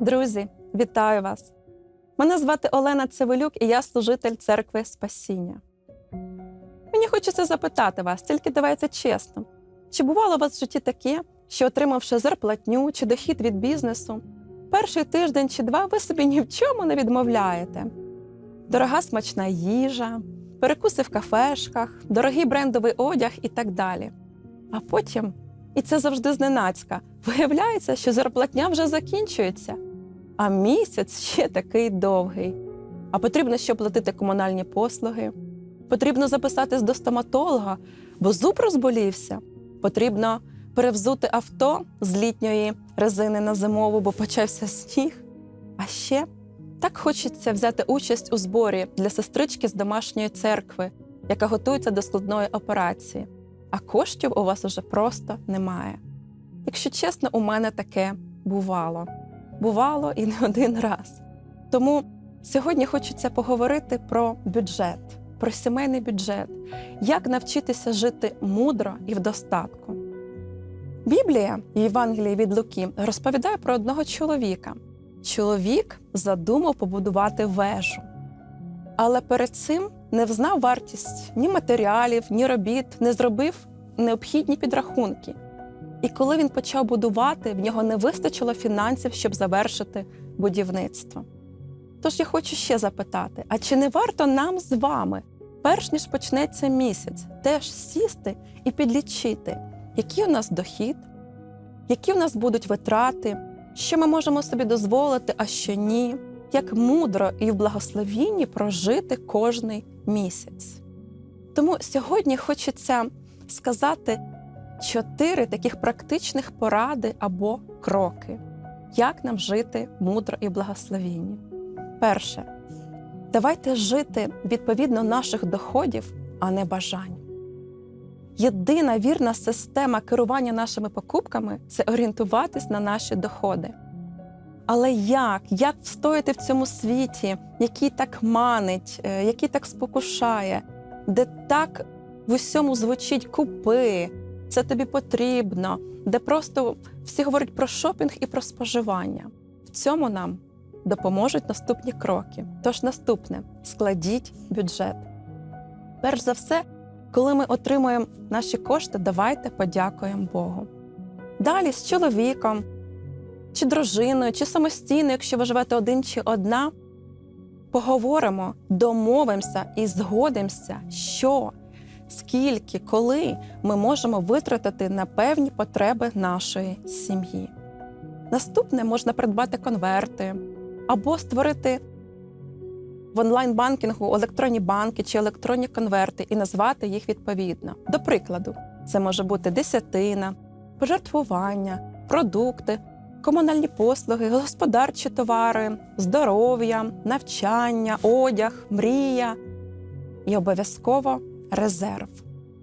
Друзі, вітаю вас! Мене звати Олена Цивилюк, і я служитель церкви Спасіння. Мені хочеться запитати вас, тільки давайте чесно. Чи бувало у вас в житті таке, що, отримавши зарплатню чи дохід від бізнесу, перший тиждень чи два ви собі ні в чому не відмовляєте? Дорога смачна їжа, перекуси в кафешках, дорогий брендовий одяг і так далі. А потім, і це завжди зненацька, виявляється, що зарплатня вже закінчується, а місяць ще такий довгий. А потрібно ще платити комунальні послуги, потрібно записатись до стоматолога, бо зуб розболівся. Потрібно перевзути авто з літньої резини на зимову, бо почався сніг. А ще так хочеться взяти участь у зборі для сестрички з домашньої церкви, яка готується до складної операції, а коштів у вас уже просто немає. Якщо чесно, у мене таке бувало. Бувало і не один раз. Тому сьогодні хочеться поговорити про бюджет, про сімейний бюджет, як навчитися жити мудро і в достатку. Біблія Євангеліє від Луки розповідає про одного чоловіка. Чоловік задумав побудувати вежу, але перед цим не взнав вартість ні матеріалів, ні робіт, не зробив необхідні підрахунки. І коли він почав будувати, в нього не вистачило фінансів, щоб завершити будівництво. Тож я хочу ще запитати: а чи не варто нам з вами, перш ніж почнеться місяць, теж сісти і підлічити, який у нас дохід, які у нас будуть витрати, що ми можемо собі дозволити, а що ні, як мудро і в благословінні прожити кожний місяць. Тому сьогодні хочеться сказати чотири таких практичних поради або кроки, як нам жити мудро і благословінні. Перше, давайте жити відповідно наших доходів, а не бажань. Єдина вірна система керування нашими покупками це орієнтуватись на наші доходи. Але як? Як встояти в цьому світі, який так манить, е, який так спокушає, де так в усьому звучить купи, це тобі потрібно, де просто всі говорять про шопінг і про споживання. В цьому нам допоможуть наступні кроки. Тож наступне складіть бюджет. Перш за все, коли ми отримуємо наші кошти, давайте подякуємо Богу. Далі з чоловіком, чи дружиною, чи самостійно, якщо ви живете один чи одна, поговоримо, домовимося і згодимося, що, скільки, коли ми можемо витратити на певні потреби нашої сім'ї. Наступне можна придбати конверти або створити в онлайн-банкінгу електронні банки чи електронні конверти і назвати їх відповідно. До прикладу, це може бути десятина, пожертвування, продукти, комунальні послуги, господарчі товари, здоров'я, навчання, одяг, мрія і обов'язково резерв.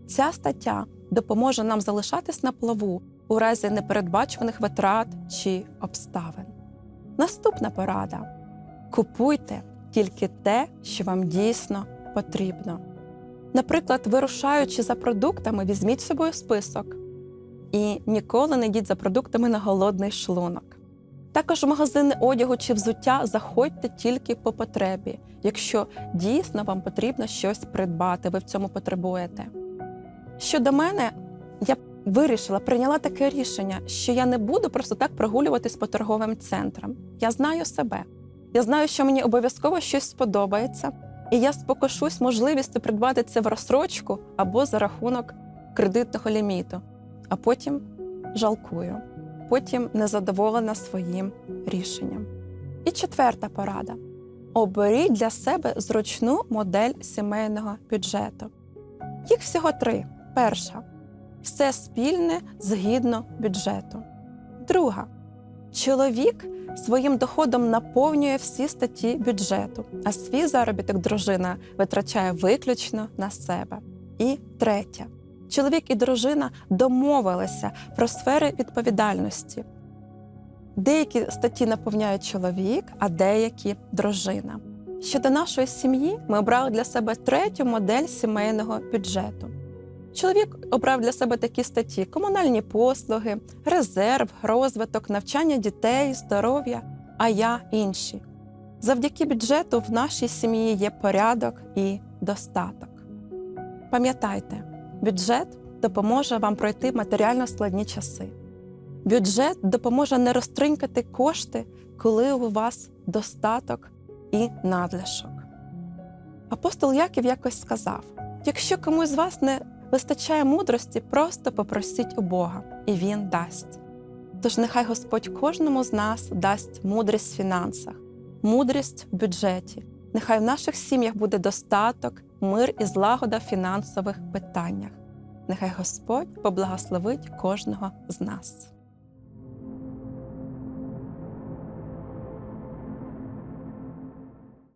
Ця стаття допоможе нам залишатись на плаву у разі непередбачуваних витрат чи обставин. Наступна порада: купуйте тільки те, що вам дійсно потрібно. Наприклад, вирушаючи за продуктами, візьміть з собою список і ніколи не йдіть за продуктами на голодний шлунок. Також в магазини одягу чи взуття заходьте тільки по потребі, якщо дійсно вам потрібно щось придбати, ви в цьому потребуєте. Щодо мене, я вирішила, прийняла таке рішення, що я не буду просто так прогулюватись по торговим центрам. Я знаю себе. Я знаю, що мені обов'язково щось сподобається, і я спокушусь можливістю придбати це в розсрочку або за рахунок кредитного ліміту, а потім жалкую, потім незадоволена своїм рішенням. І четверта порада: оберіть для себе зручну модель сімейного бюджету. Їх всього три. Перша все спільне згідно бюджету. Друга чоловік своїм доходом наповнює всі статті бюджету, а свій заробіток дружина витрачає виключно на себе. І третє. Чоловік і дружина домовилися про сфери відповідальності. Деякі статті наповняють чоловік, а деякі дружина. Щодо нашої сім'ї, ми обрали для себе третю модель сімейного бюджету. Чоловік обрав для себе такі статті: комунальні послуги, резерв, розвиток, навчання дітей, здоров'я. а я інші. Завдяки бюджету в нашій сім'ї є порядок і достаток. Пам'ятайте, бюджет допоможе вам пройти матеріально складні часи. Бюджет допоможе не розтринькати кошти, коли у вас достаток і надлишок. Апостол Яків якось сказав: якщо комусь з вас не вистачає мудрості, просто попросіть у Бога, і Він дасть. Тож нехай Господь кожному з нас дасть мудрість в фінансах, мудрість в бюджеті. Нехай в наших сім'ях буде достаток, мир і злагода в фінансових питаннях. Нехай Господь поблагословить кожного з нас.